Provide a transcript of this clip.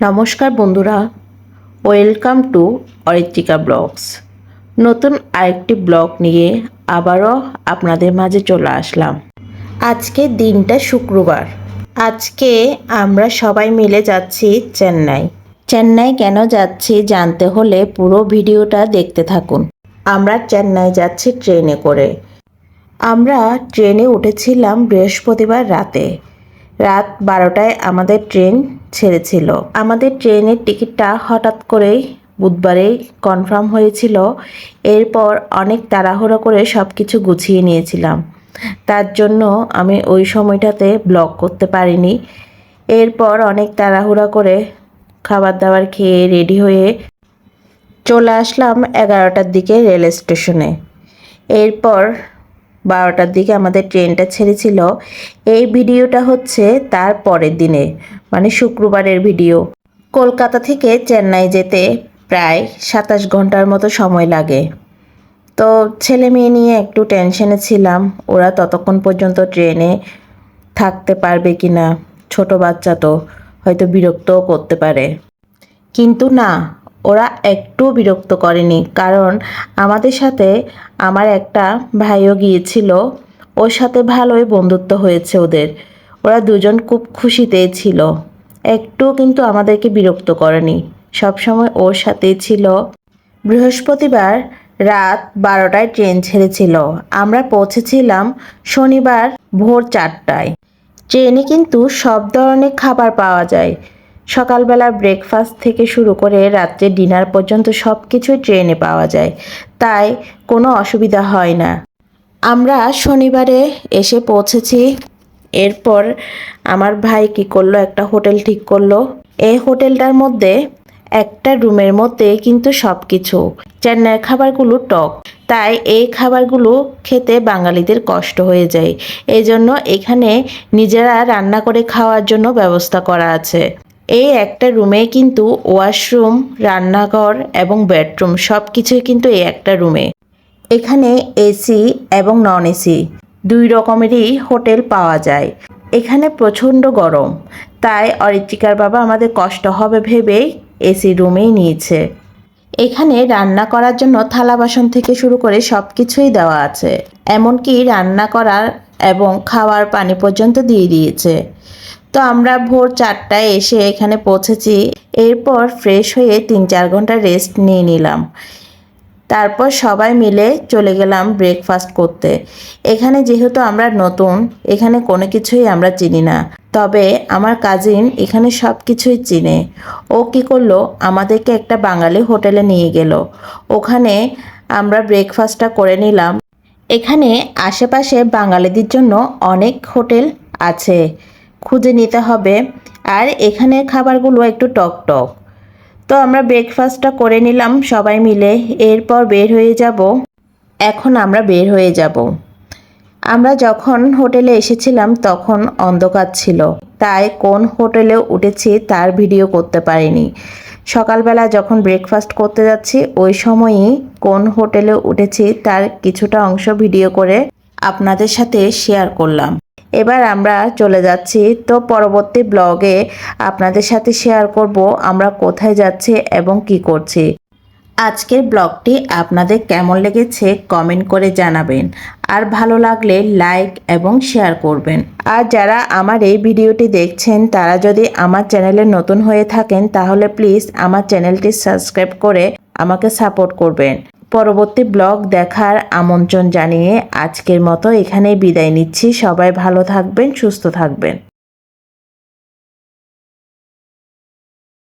নমস্কার বন্ধুরা, welcome to Aritrika blogs. নতুন আরেকটি ব্লগ নিয়ে আবারও আপনাদের মাঝে চলে আসলাম। আজকে দিনটা শুক্রবার। আজকে আমরা সবাই মিলে যাচ্ছি চেন্নাই। চেন্নাই কেন যাচ্ছি জানতে হলে পুরো ভিডিওটা দেখতে থাকুন। আমরা চেন্নাই যাচ্ছি ট্রেনে করে। আমরা ট্রেনে উঠেছিলাম বৃহস্পতিবার রাতে। রাত বারোটায় আমাদের ট্রেন ছেড়েছিল। আমাদের ট্রেনের টিকিটটা হঠাৎ করেই বুধবারেই কনফার্ম হয়েছিল। এরপর অনেক তাড়াহুড়ো করে সব কিছু গুছিয়ে নিয়েছিলাম। তার জন্য আমি ওই সময়টাতে ব্লগ করতে পারিনি। এরপর অনেক তাড়াহুড়া করে খাবার দাবার খেয়ে রেডি হয়ে চলে আসলাম এগারোটার দিকে রেল স্টেশনে। এরপর বারোটার দিকে আমাদের ট্রেনটা ছেড়েছিল। এই ভিডিওটা হচ্ছে তার পরের দিনে মানে শুক্রবারের ভিডিও। কলকাতা থেকে চেন্নাই যেতে প্রায় সাতাশ ঘণ্টার মতো সময় লাগে। তো ছেলে মেয়ে নিয়ে একটু টেনশনে ছিলাম, ওরা ততক্ষণ পর্যন্ত ট্রেনে থাকতে পারবে কি না ছোটো বাচ্চা তো, হয়তো বিরক্তও করতে পারে। কিন্তু না ওরা একটু বিরক্ত করেনি। কারণ আমাদের সাথে আমার একটা ভাইও গিয়েছিল, ওর সাথে ভালোই বন্ধুত্ব হয়েছে ওদের। ওরা দুজন খুব খুশিতেই ছিল। একটু কিন্তু আমাদেরকে বিরক্ত করেনি। সবসময় ওর সাথেই ছিল। বৃহস্পতিবার রাত বারোটায় ট্রেন ছেড়েছিল। আমরা পৌঁছেছিলাম শনিবার ভোর চারটায়। ট্রেনে কিন্তু সব ধরনের খাবার পাওয়া যায়। সকালবেলা ব্রেকফাস্ট থেকে শুরু করে রাত্রে ডিনার পর্যন্ত সব কিছুই ট্রেনে পাওয়া যায়। তাই কোনো অসুবিধা হয় না। আমরা শনিবারে এসে পৌঁছেছি। এরপর আমার ভাই কি করল, একটা হোটেল ঠিক করল। এই হোটেলটার মধ্যে একটা রুমের মধ্যে কিন্তু সব কিছু চেন্নাইয়ের খাবারগুলো টক। তাই এই খাবারগুলো খেতে বাঙালিদের কষ্ট হয়ে যায়। এই জন্য এখানে নিজেরা রান্না করে খাওয়ার জন্য ব্যবস্থা করা আছে। এই একটা রুমে কিন্তু ওয়াশরুম, রান্নাঘর এবং বেডরুম সব কিছুই কিন্তু এই একটা রুমে। এখানে এসি এবং নন এসি দুই রকমেরই হোটেল পাওয়া যায়। এখানে প্রচণ্ড গরম, তাই অরিত্রিকার বাবা আমাদের কষ্ট হবে ভেবেই এসি রুমেই নিয়েছে। এখানে রান্না করার জন্য থালা বাসন থেকে শুরু করে সব কিছুই দেওয়া আছে, এমনকি রান্না করার এবং খাওয়ার পানি পর্যন্ত দিয়ে দিয়েছে। তো আমরা ভোর চারটায় এসে এখানে পৌঁছেছি। এরপর ফ্রেশ হয়ে তিন চার ঘণ্টা রেস্ট নিয়ে নিলাম। তারপর সবাই মিলে চলে গেলাম ব্রেকফাস্ট করতে। এখানে যেহেতু আমরা নতুন, এখানে কোনো কিছুই আমরা চিনি না। তবে আমার কাজিন এখানে সব কিছুই চিনে। ও কি করল? আমাদেরকে একটা বাঙালি হোটেলে নিয়ে গেল। ওখানে আমরা ব্রেকফাস্টটা করে নিলাম। এখানে আশেপাশে বাঙালিদের জন্য অনেক হোটেল আছে। খুঁজে নিতে হবে। আর এখানের খাবারগুলো একটু টক টক। তো আমরা ব্রেকফাস্টটা করে নিলাম সবাই মিলে। এরপর বের হয়ে যাব। এখন আমরা বের হয়ে যাব। আমরা যখন হোটেলে এসেছিলাম তখন অন্ধকার ছিল। তাই কোন হোটেলে উঠেছি তার ভিডিও করতে পারিনি। সকালবেলা যখন ব্রেকফাস্ট করতে যাচ্ছি, ওই সময়ই কোন হোটেলে উঠেছি তার কিছুটা অংশ ভিডিও করে আপনাদের সাথে শেয়ার করলাম। এবার আমরা চলে যাচ্ছি। তো পরবর্তী ব্লগে আপনাদের সাথে শেয়ার করব আমরা কোথায় যাচ্ছি এবং কি করছি। আজকের ব্লগটি আপনাদের কেমন লেগেছে কমেন্ট করে জানাবেন। আর ভালো লাগলে লাইক এবং শেয়ার করবেন। আর যারা আমার এই ভিডিওটি দেখছেন, তারা যদি আমার চ্যানেলে নতুন হয়ে থাকেন, তাহলে প্লিজ আমার চ্যানেলটি সাবস্ক্রাইব করে আমাকে সাপোর্ট করবেন। পরবর্তী ব্লগ দেখার আমন্ত্রণ জানিয়ে আজকের মতো এখানে বিদায় নিচ্ছি। সবাই ভালো থাকবেন, সুস্থ থাকবেন।